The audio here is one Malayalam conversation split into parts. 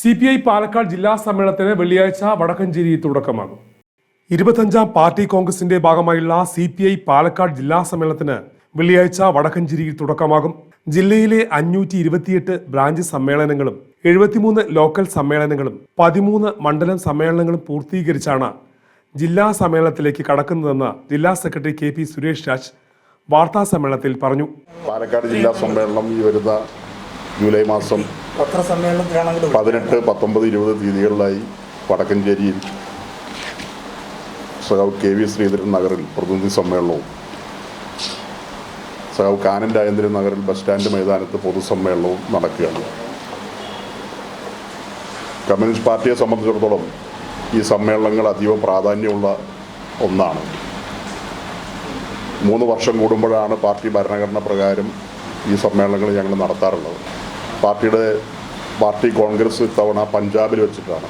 സി പി ഐ പാലക്കാട് ജില്ലാ സമ്മേളനത്തിന് വെള്ളിയാഴ്ച വടക്കഞ്ചേരി തുടക്കമാകും. ഇരുപത്തഞ്ചാം പാർട്ടി കോൺഗ്രസിന്റെ ഭാഗമായുള്ള സി പി ഐ പാലക്കാട് ജില്ലാ സമ്മേളനത്തിന് വെള്ളിയാഴ്ച വടക്കഞ്ചേരിയിൽ തുടക്കമാകും. ജില്ലയിലെ അഞ്ഞൂറ്റി ഇരുപത്തിയെട്ട് ബ്രാഞ്ച് സമ്മേളനങ്ങളും എഴുപത്തിമൂന്ന് ലോക്കൽ സമ്മേളനങ്ങളും പതിമൂന്ന് മണ്ഡലം സമ്മേളനങ്ങളും പൂർത്തീകരിച്ചാണ് ജില്ലാ സമ്മേളനത്തിലേക്ക് കടക്കുന്നതെന്ന് ജില്ലാ secretary K P Suresh Raj വാർത്താ സമ്മേളനത്തിൽ പറഞ്ഞു. പാലക്കാട് ജില്ലാ സമ്മേളനം ഈ വരുന്ന ജൂലൈ മാസം പതിനെട്ട് പത്തൊമ്പത് ഇരുപത് തീയതികളിലായി വടക്കഞ്ചേരിയിൽ സഖാവ് കെ വി ശ്രീധരൻ നഗറിൽ പ്രതിനിധി സമ്മേളനവും. സഖാവ് കാനൻ രാജേന്ദ്രൻ നഗറിൽ ബസ് സ്റ്റാൻഡ് മൈതാനത്ത് പൊതുസമ്മേളനവും നടക്കുകയാണ്. കമ്മ്യൂണിസ്റ്റ് പാർട്ടിയെ സംബന്ധിച്ചിടത്തോളം ഈ സമ്മേളനങ്ങൾ അതീവ പ്രാധാന്യമുള്ള ഒന്നാണ്. മൂന്ന് വർഷം കൂടുമ്പോഴാണ് പാർട്ടി ഭരണഘടന പ്രകാരം ഈ സമ്മേളനങ്ങൾ ഞങ്ങൾ നടത്താറുള്ളത്. പാർട്ടിയുടെ പാർട്ടി കോൺഗ്രസ് ഇത്തവണ പഞ്ചാബിൽ വെച്ചിട്ടാണ്.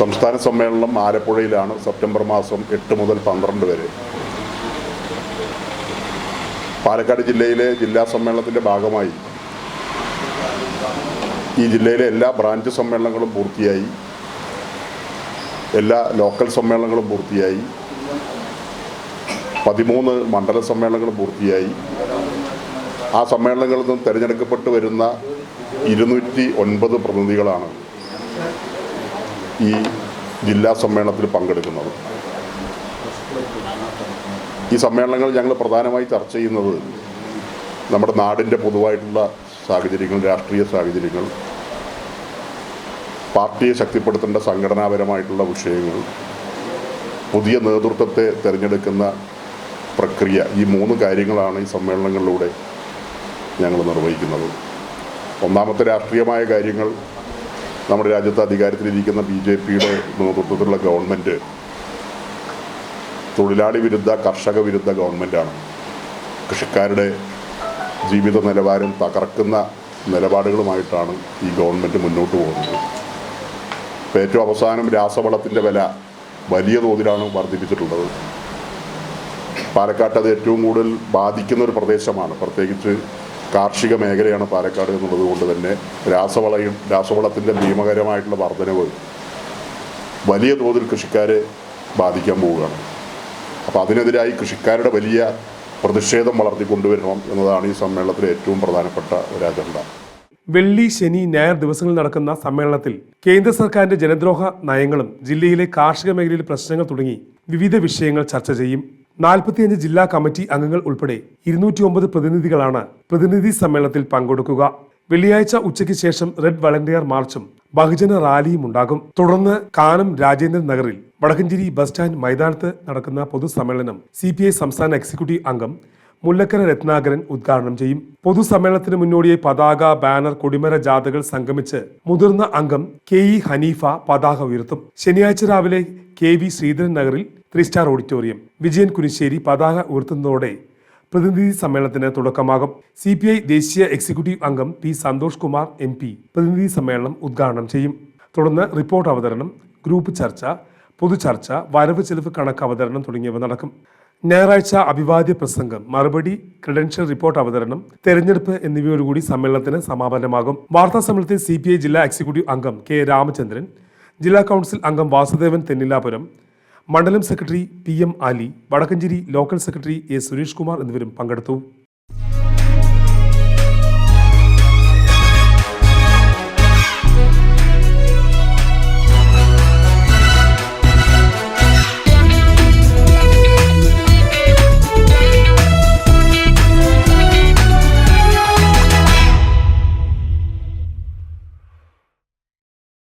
സംസ്ഥാന സമ്മേളനം ആലപ്പുഴയിലാണ് സെപ്റ്റംബർ മാസം എട്ട് മുതൽ പന്ത്രണ്ട് വരെ. പാലക്കാട് ജില്ലയിലെ ജില്ലാ സമ്മേളനത്തിന്റെ ഭാഗമായി ഈ ജില്ലയിലെ എല്ലാ ബ്രാഞ്ച് സമ്മേളനങ്ങളും പൂർത്തിയായി. എല്ലാ ലോക്കൽ സമ്മേളനങ്ങളും പൂർത്തിയായി. പതിമൂന്ന് മണ്ഡല സമ്മേളനങ്ങളും പൂർത്തിയായി. ആ സമ്മേളനങ്ങളിൽ നിന്നും തിരഞ്ഞെടുക്കപ്പെട്ട് വരുന്ന ഇരുന്നൂറ്റി ഒൻപത് പ്രതിനിധികളാണ് ഈ ജില്ലാ സമ്മേളനത്തിൽ പങ്കെടുക്കുന്നത്. ഈ സമ്മേളനങ്ങൾ ഞങ്ങൾ പ്രധാനമായി ചർച്ച ചെയ്യുന്നത് നമ്മുടെ നാടിന്റെ പൊതുവായിട്ടുള്ള സാഹചര്യങ്ങൾ രാഷ്ട്രീയ സാഹചര്യങ്ങൾ പാർട്ടിയെ ശക്തിപ്പെടുത്തേണ്ട സംഘടനാപരമായിട്ടുള്ള വിഷയങ്ങൾ പുതിയ നേതൃത്വത്തെ തിരഞ്ഞെടുക്കുന്ന പ്രക്രിയ ഈ മൂന്ന് കാര്യങ്ങളാണ് ഈ സമ്മേളനങ്ങളിലൂടെ ഞങ്ങൾ നിർവഹിക്കുന്നത്. ഒന്നാമത്തെ രാഷ്ട്രീയമായ കാര്യങ്ങൾ നമ്മുടെ രാജ്യത്ത് അധികാരത്തിലിരിക്കുന്ന ബി ജെ പിയുടെ നേതൃത്വത്തിലുള്ള ഗവൺമെന്റ് തൊഴിലാളി വിരുദ്ധ കർഷക വിരുദ്ധ ഗവൺമെന്റാണ് കൃഷിക്കാരുടെ ജീവിത നിലവാരം തകർക്കുന്ന നിലപാടുകളുമായിട്ടാണ് ഈ ഗവൺമെന്റ് മുന്നോട്ട് പോകുന്നത്. ഇപ്പോൾ ഏറ്റവും അവസാനം രാസവളത്തിന്റെ വില വലിയ തോതിലാണ് വർദ്ധിപ്പിച്ചിട്ടുള്ളത്. പാലക്കാട്ട് അത് ഏറ്റവും കൂടുതൽ ബാധിക്കുന്ന ഒരു പ്രദേശമാണ്. പ്രത്യേകിച്ച് കാർഷിക മേഖലയാണ് പാലക്കാട് എന്നുള്ളത് കൊണ്ട് തന്നെ രാസവളയും രാസവളത്തിന്റെ ഭീമകരമായിട്ടുള്ള വർധനവ് വലിയ തോതിൽ കൃഷിക്കാരെ ബാധിക്കാൻ പോവുകയാണ്. അപ്പോൾ അതിനെതിരായി കൃഷിക്കാരുടെ വലിയ പ്രതിഷേധം വളർത്തിക്കൊണ്ടുവരണം എന്നതാണ് ഈ സമ്മേളനത്തിലെ ഏറ്റവും പ്രധാനപ്പെട്ട ഒരു അജണ്ട. വെള്ളി ശനി ഞായർ ദിവസങ്ങളിൽ നടക്കുന്ന സമ്മേളനത്തിൽ കേന്ദ്ര സർക്കാരിന്റെ ജനദ്രോഹ നയങ്ങളും ജില്ലയിലെ കാർഷിക മേഖലയിലെ പ്രശ്നങ്ങൾ തുടങ്ങി വിവിധ വിഷയങ്ങൾ ചർച്ച ചെയ്യും. നാൽപ്പത്തിയഞ്ച് ജില്ലാ കമ്മിറ്റി അംഗങ്ങൾ ഉൾപ്പെടെ ഇരുന്നൂറ്റി ഒമ്പത് പ്രതിനിധികളാണ് പ്രതിനിധി സമ്മേളനത്തിൽ പങ്കെടുക്കുക. വെള്ളിയാഴ്ച ഉച്ചയ്ക്ക് ശേഷം റെഡ് വളണ്ടിയർ മാർച്ചും ബഹുജന റാലിയും ഉണ്ടാകും. തുടർന്ന് കാനം രാജേന്ദ്രൻ നഗറിൽ വടക്കഞ്ചേരി ബസ് സ്റ്റാൻഡ് മൈതാനത്ത് നടക്കുന്ന പൊതുസമ്മേളനം സി പി ഐ സംസ്ഥാന എക്സിക്യൂട്ടീവ് അംഗം മുല്ലക്കര രത്നാകരൻ ഉദ്ഘാടനം ചെയ്യും. പൊതുസമ്മേളനത്തിന് മുന്നോടിയായി പതാക ബാനർ കൊടിമര ജാഥകൾ സംഗമിച്ച് മുതിർന്ന അംഗം കെ ഇ ഹനീഫ പതാക ഉയർത്തും. ശനിയാഴ്ച രാവിലെ കെ വി ശ്രീധരൻ നഗറിൽ three star auditorium Vijayan Kunissery പതാക ഉയർത്തുന്നതോടെ പ്രതിനിധി സമ്മേളനത്തിന് തുടക്കമാകും. സി പി ഐ ദേശീയ എക്സിക്യൂട്ടീവ് അംഗം P Santhosh Kumar M P പ്രതിനിധി സമ്മേളനം ഉദ്ഘാടനം ചെയ്യും. തുടർന്ന് റിപ്പോർട്ട് അവതരണം ഗ്രൂപ്പ് ചർച്ച പൊതുചർച്ച വരവ് ചെലവ് കണക്ക് അവതരണം തുടങ്ങിയവ നടക്കും. ഞായറാഴ്ച അഭിവാദ്യ പ്രസംഗം മറുപടി ക്രെഡൻഷ്യൽ റിപ്പോർട്ട് അവതരണം തെരഞ്ഞെടുപ്പ് എന്നിവയോടുകൂടി സമ്മേളനത്തിന് സമാപനമാകും. വാർത്താ സമ്മേളനത്തിൽ സി ജില്ലാ എക്സിക്യൂട്ടീവ് അംഗം കെ രാമചന്ദ്രൻ ജില്ലാ കൗൺസിൽ അംഗം വാസുദേവൻ തെന്നിലാപുരം മണ്ഡലം secretary P M Ali Vadakkanchery local secretary A Suresh Kumar എന്നിവരും പങ്കെടുത്തു.